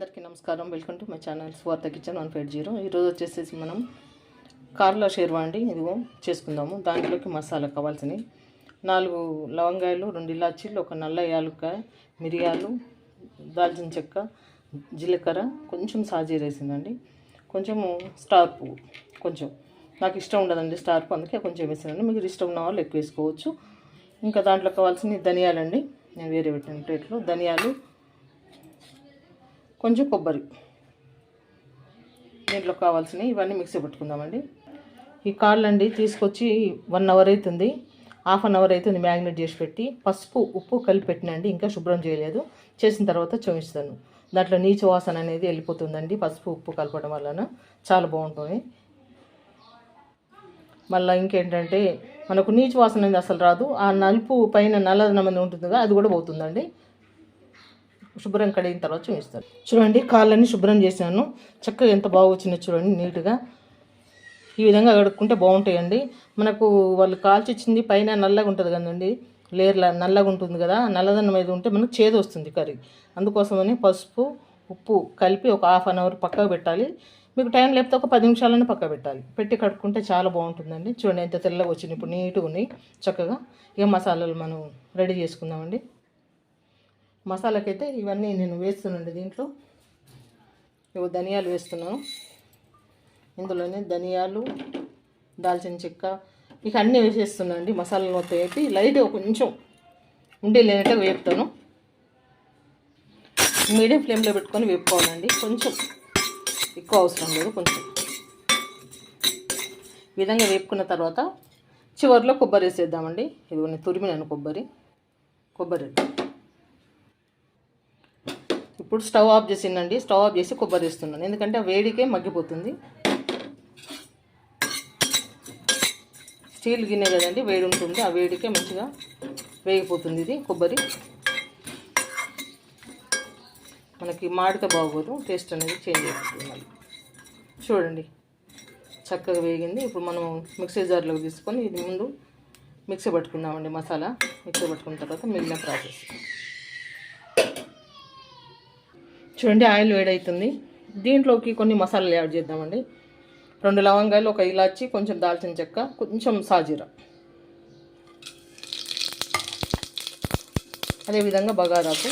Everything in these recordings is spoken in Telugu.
అందరికీ నమస్కారం. Welcome to my channel Swartha kitchen one five zero ఈరోజు వచ్చేసేసి మనం కార్లో షేర్వా అండి. ఇదిగో చేసుకుందాము. దాంట్లోకి మసాలా కావాల్సినవి. నాలుగు లవంగాయలు రెండు ఇలాచీలు ఒక నల్ల యాలుక్కాయ మిరియాలు దాల్చిన చెక్క జీలకర్ర కొంచెం సాజీర వేసిందండి. కొంచెము స్టార్ పువ్వు కొంచెం. నాకు ఇష్టం ఉండదండి స్టార్ పువ్వు అందుకే కొంచెం వేసానండి. మీకు ఇష్టం ఉన్న వాళ్ళు ఎక్కువ వేసుకోవచ్చు. ఇంకా దాంట్లో కావాల్సిన ధనియాలండి. నేను వేరే పెట్టిన ప్లేట్లో ధనియాలు కొంచెం కొబ్బరి. దీంట్లో కావాల్సినవి ఇవన్నీ మిక్సీ పెట్టుకుందామండి. ఈ కాళ్ళండి తీసుకొచ్చి వన్ అవర్ అవుతుంది హాఫ్ అన్ అవర్ అవుతుంది మ్యాగ్నెట్ చేసి పెట్టి. పసుపు ఉప్పు కలిపి పెట్టినండి ఇంకా శుభ్రం చేయలేదు. చేసిన తర్వాత చూపిస్తాను దాంట్లో నీచు వాసన అనేది వెళ్ళిపోతుందండి పసుపు ఉప్పు కలపడం వలన. చాలా బాగుంటుంది. మళ్ళీ ఇంకేంటంటే మనకు నీచు వాసన అనేది అసలు రాదు. ఆ నలుపు పైన నల్లదనం అనేది ఉంటుంది కదా అది కూడా పోతుందండి. శుభ్రం కడిగిన తర్వాత చూపిస్తాను. చూడండి కాళ్ళని శుభ్రం చేశాను. చక్కగా ఎంత బాగా వచ్చిందో చూడండి నీట్గా. ఈ విధంగా కడుక్కుంటే బాగుంటాయండి. మనకు వాళ్ళు కాల్చిచ్చింది పైన నల్లగా ఉంటుంది కదండి. లేర్ల నల్లగా ఉంటుంది కదా ఆ నల్లదనం మీద ఉంటే మనకు చేదు వస్తుంది కర్రీ. అందుకోసమని పసుపు ఉప్పు కలిపి ఒక హాఫ్ అన్ అవర్ పక్కకు పెట్టాలి. మీకు టైం లేకపోతే ఒక పది నిమిషాలని పక్క పెట్టాలి. పెట్టి కడుక్కుంటే చాలా బాగుంటుందండి. చూడండి ఎంత తెల్లగా వచ్చింది. ఇప్పుడు నీట్గా ఉన్నాయి. చక్కగా. ఇక మసాలాలు మనం రెడీ చేసుకుందామండి. మసాలాకైతే ఇవన్నీ నేను వేస్తున్నాండి దీంట్లో. ఇవి ధనియాలు వేస్తున్నాను. ఇందులోనే ధనియాలు దాల్చిన చెక్క ఇక అన్నీ వేసేస్తున్నానండి మసాలాలు మొత్తం వేపి. లైట్గా కొంచెం ఉండే లేనట్టు వేపుతాను. మీడియం ఫ్లేమ్లో పెట్టుకొని వేపుకోవాలండి. కొంచెం ఎక్కువ అవసరం లేదు కొంచెం. ఈ విధంగా వేపుకున్న తర్వాత చివరిలో కొబ్బరి వేసేద్దామండి. ఇది నేను తురిమినాను కొబ్బరి. కొబ్బరి ఇప్పుడు స్టవ్ ఆఫ్ చేసిందండి. స్టవ్ ఆఫ్ చేసి కొబ్బరి వేస్తున్నాను. ఎందుకంటే ఆ వేడికే మగ్గిపోతుంది. స్టీల్ గిన్నె కదండి వేడి ఉంటుంది. ఆ వేడికే మంచిగా వేగిపోతుంది ఇది కొబ్బరి. మనకి మాడితే బాగోదు టేస్ట్ అనేది చేంజ్ అయిపోతుంది మళ్ళీ. చూడండి చక్కగా వేగింది. ఇప్పుడు మనం మిక్సీ జార్లోకి తీసుకొని ఇది ముందు మిక్సీ పట్టుకుందామండి మసాలా. మిక్సీ పట్టుకున్న తర్వాత మిగిలిన ప్రాసెస్. చూడండి ఆయిల్ వేడవుతుంది దీంట్లోకి కొన్ని మసాలాలు యాడ్ చేద్దామండి. రెండు లవంగాలు ఒక ఇలాచి కొంచెం దాల్చిన చెక్క కొంచెం సాజీర. అదేవిధంగా బగారాకు.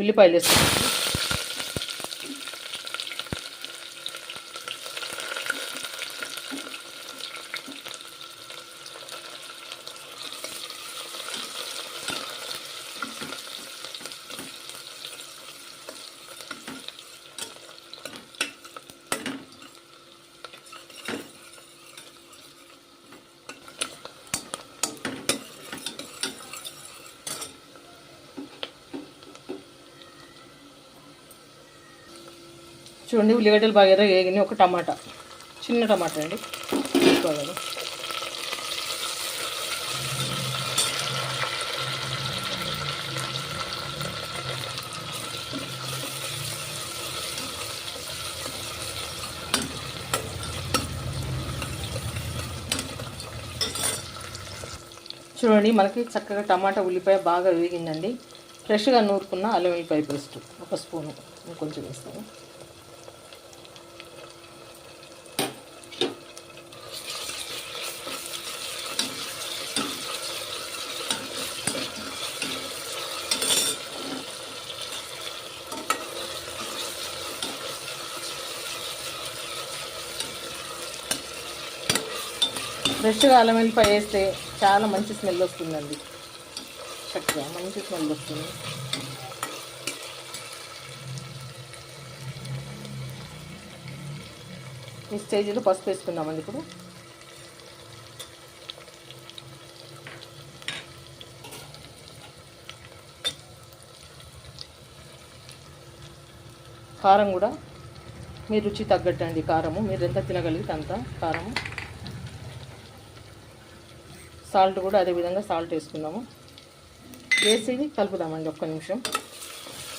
ఉల్లిపాయలు వేస్తాం చూడండి ఉల్లిగడ్డలు బాగా వేగినాయి. ఒక టమాటా. చిన్న టమాటా అండి. ఎక్కువ చూడండి మనకి చక్కగా టమాటా ఉల్లిపాయ బాగా వేగిందండి. ఫ్రెష్గా నూరుకున్న అల్లం ఉల్లిపాయ పేస్ట్. ఒక స్పూను. కొంచెం వేస్తాను. ఫ్రెష్గా అల్లం వెల్లిపాయ వేస్తే చాలా మంచి స్మెల్ వస్తుందండి. చక్కగా మంచి స్మెల్ వస్తుంది. ఈ స్టేజ్లో పసుపు వేసుకుందామండి ఇప్పుడు. కారం కూడా మీ రుచి తగ్గట్టండి కారము. మీరు ఎంత తినగలిగితే అంత కారము. సాల్ట్ కూడా అదే విధంగా సాల్ట్ వేసుకుందాము. వేసి కలుపుదామండి ఒక్క నిమిషం.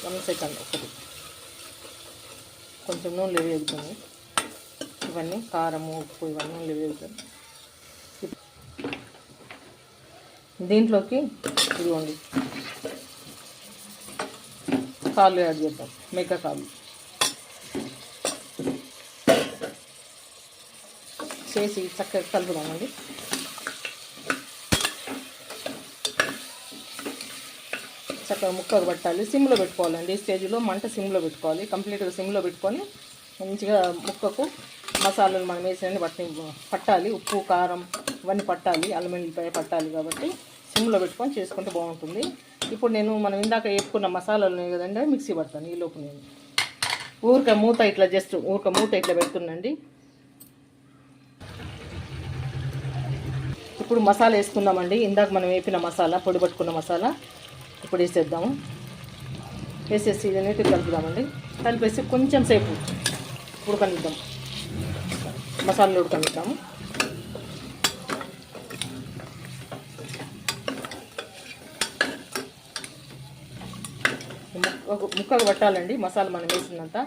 వన్ సెకండ్ ఒకటి. కొంచెం నూనె వేగుతుంది ఇవన్నీ కారము ఉప్పు ఇవన్నీ నూనె వేగుతుంది దీంట్లోకి ఇదిగోండి. కాళ్ళు యాడ్ చేద్దాం. మేక కాళ్ళు. చేసి చక్కగా కలుపుదామండి. చక్కగా ముక్కకు పట్టాలి. సిమ్లో పెట్టుకోవాలండి. ఈ స్టేజ్లో మంట సిమ్లో పెట్టుకోవాలి. కంప్లీట్గా సిమ్లో పెట్టుకొని మంచిగా ముక్కకు మసాలాలు మనం వేసిన పట్టి పట్టాలి. ఉప్పు కారం ఇవన్నీ పట్టాలి. అల్లం పట్టాలి కాబట్టి సిమ్లో పెట్టుకొని చేసుకుంటే బాగుంటుంది. ఇప్పుడు నేను మనం ఇందాక వేసుకున్న మసాలాలు ఉన్నాయి కదండి మిక్సీ పడతాను ఈ లోపు నేను. ఊరిక మూత ఇట్లా జస్ట్ ఊరిక మూత ఇట్లా పెడుతుండండి. ఇప్పుడు మసాలా వేసుకుందామండి. ఇందాక మనం వేపిన మసాలా పొడి పట్టుకున్న మసాలా. ఇప్పుడు వేసేద్దాము. వేసేసి ఇది నీటి కలుపుదామండి. కలిపేసి కొంచెం సేపు ఉడకనిద్దాం. మసాలాలు ఉడకనిద్దాము. ముక్కకు పట్టాలండి మసాలా మనం వేసినంత.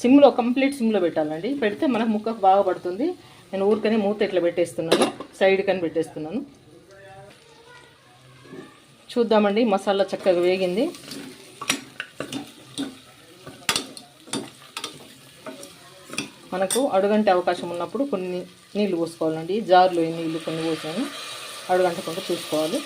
సిమ్లో కంప్లీట్ సిమ్లో పెట్టాలండి. పెడితే మనకు ముక్కకు బాగా పడుతుంది. నేను ఊరికనే మూత ఇట్లా పెట్టేస్తున్నాను సైడ్ కని పెట్టేస్తున్నాను. చూద్దామండి మసాలా చక్కగా వేగింది. మనకు అడుగంటే అవకాశం ఉన్నప్పుడు కొన్ని నీళ్ళు పోసుకోవాలండి. జార్లో నీళ్ళు కొన్ని పోసాను. అడుగంటకుండా చూసుకోవాలి.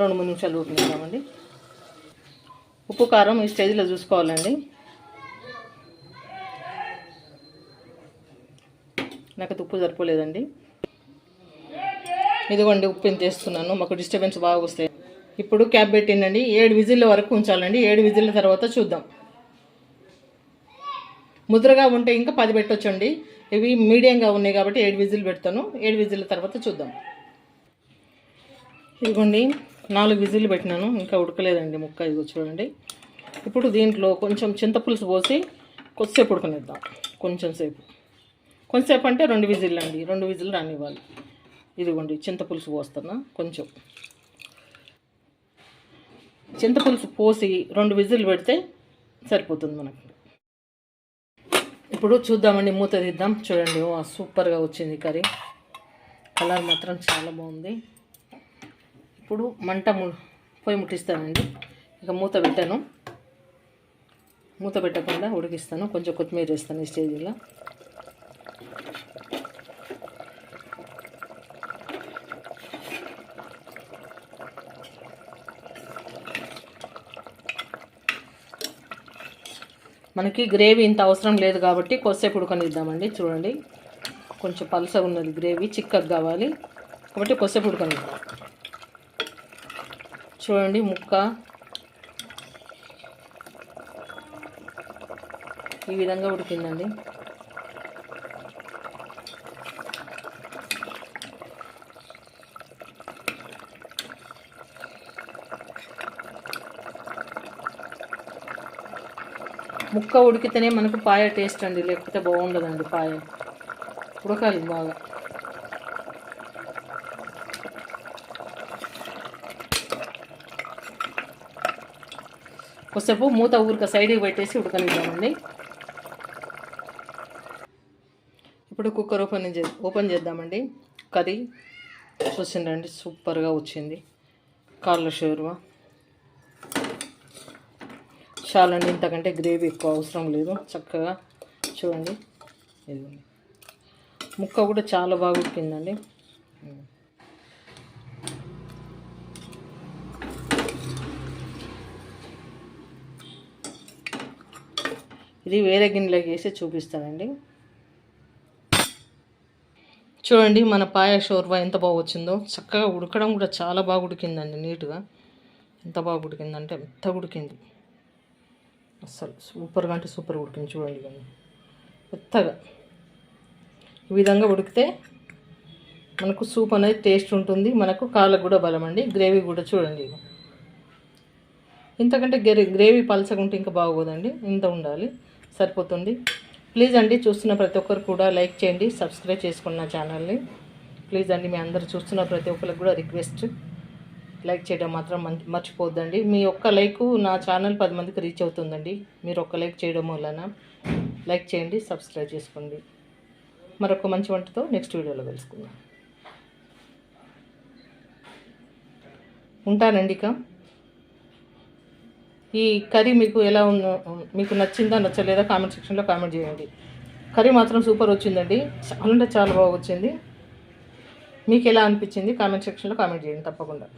రెండు మూడు నిమిషాలు ఊపిస్తామండి ఉప్పు కారం ఈ స్టేజ్లో చూసుకోవాలండి నాకు ఉప్పు సరిపోలేదండి. ఇదిగోండి ఉప్పు ఎంత వేస్తున్నాను. మాకు డిస్టర్బెన్స్ బాగా వస్తాయి. ఇప్పుడు క్యాప్ పెట్టిండండి. ఏడు విజిల్ల వరకు ఉంచాలండి. ఏడు విజిల్ల తర్వాత చూద్దాం. ముద్రగా ఉంటే ఇంకా పది పెట్టొచ్చండి. ఇవి మీడియంగా ఉన్నాయి కాబట్టి ఏడు విజిల్ పెడతాను. ఏడు విజిల్ల తర్వాత చూద్దాం. ఇదిగోండి నాలుగు విజిల్లు పెట్టినాను. ఇంకా ఉడకలేదండి ముక్క. ఇదిగో చూడండి. ఇప్పుడు దీంట్లో కొంచెం చింతపులుసు పోసి కొద్దిసేపు ఉడకనిద్దాం. కొంచెం సేపు. కొంతసేపు అంటే రెండు విజిల్లు అండి రెండు విజిల్లు రానివ్వాలి. ఇదిగోండి చింతపులుసు పోస్తున్నా కొంచెం. చింతపులుసు పోసి రెండు విజిల్లు పెడితే సరిపోతుంది మనకు. ఇప్పుడు చూద్దామండి మూత తీద్దాం. చూడండి ఓ సూపర్గా వచ్చింది కర్రీ. కలర్ మాత్రం చాలా బాగుంది. ఇప్పుడు మంట ము పొయ్యి ముట్టిస్తానండి. ఇక మూత పెట్టాను. మూత పెట్టకుండా ఉడికిస్తాను. కొంచెం కొత్తిమీర వేస్తాను ఈ స్టేజ్లో. మనకి గ్రేవీ ఇంత అవసరం లేదు కాబట్టి కొద్దిసేపు ఉడకనిద్దామండి. చూడండి. కొంచెం పలసగా ఉన్నది గ్రేవీ చిక్కగా కావాలి. కాబట్టి కొద్దిసేపు ఉడకనిద్దాం. చూడండి ముక్క. ఈ విధంగా ఉడికిందండి. ముక్క ఉడికితేనే మనకు పాయ టేస్ట్ అండి లేకపోతే బాగుండదండి పాయ. ఉడకాలి బాగా. కొద్దిసేపు మూత ఊరిక సైడ్కి పెట్టేసి ఉడకనిద్దామండి ఇప్పుడు కుక్కర్ ఓపెన్ చే ఓపెన్ చేద్దామండి. కర్రీ చూసిండండి సూపర్గా వచ్చింది. కాళ్ళ షోర్వా. చాలండి ఇంతకంటే గ్రేవీ ఎక్కువ అవసరం లేదు. చక్కగా చూడండి. ఇదిగోండి. ముక్క కూడా చాలా బాగా ఉడికిందండి. ఇది వేరే గిన్నెలోకి వేసి చూపిస్తానండి. చూడండి మన పాయ షోర్వా ఎంత బాగా వచ్చిందో. చక్కగా ఉడకడం కూడా చాలా బాగా ఉడికిందండి నీట్గా. ఎంత బాగా ఉడికిందంటే ఎంత ఉడికింది. అస్సలు సూపర్గా అంటే సూపర్ ఉడికింది చూడండి కానీ మెత్తగా. ఈ విధంగా ఉడికితే మనకు సూప్ అనేది టేస్ట్ ఉంటుంది. మనకు కాళ్ళకు కూడా బలం అండి. గ్రేవీ కూడా చూడండి ఇంతకంటే గ్రేవీ పలసగా ఉంటే ఇంకా బాగోదండి. ఇంత ఉండాలి. సరిపోతుంది. ప్లీజ్ అండి చూస్తున్న ప్రతి ఒక్కరు కూడా లైక్ చేయండి. సబ్స్క్రైబ్ చేసుకున్న ఛానల్ని. ప్లీజ్ అండి మీ అందరు చూస్తున్న ప్రతి ఒక్కరికి కూడా రిక్వెస్ట్. లైక్ చేయడం మాత్రం మర్చిపోద్దండి మీ ఒక్క లైక్ నా ఛానల్ పది మందికి రీచ్ అవుతుందండి. మీరు ఒక్క లైక్ చేయడం వలన లైక్ చేయండి సబ్స్క్రైబ్ చేసుకోండి. మరొక మంచి వంటతో నెక్స్ట్ వీడియోలో కలుసుకుందాం. ఉంటానండి ఇక. ఈ కర్రీ మీకు ఎలా ఉందో మీకు నచ్చిందా నచ్చలేదా కామెంట్ సెక్షన్లో కామెంట్ చేయండి. కర్రీ మాత్రం సూపర్ వచ్చిందండి. చాలా అంటే చాలా బాగా వచ్చింది. మీకు ఎలా అనిపించింది కామెంట్ సెక్షన్లో కామెంట్ చేయండి తప్పకుండా.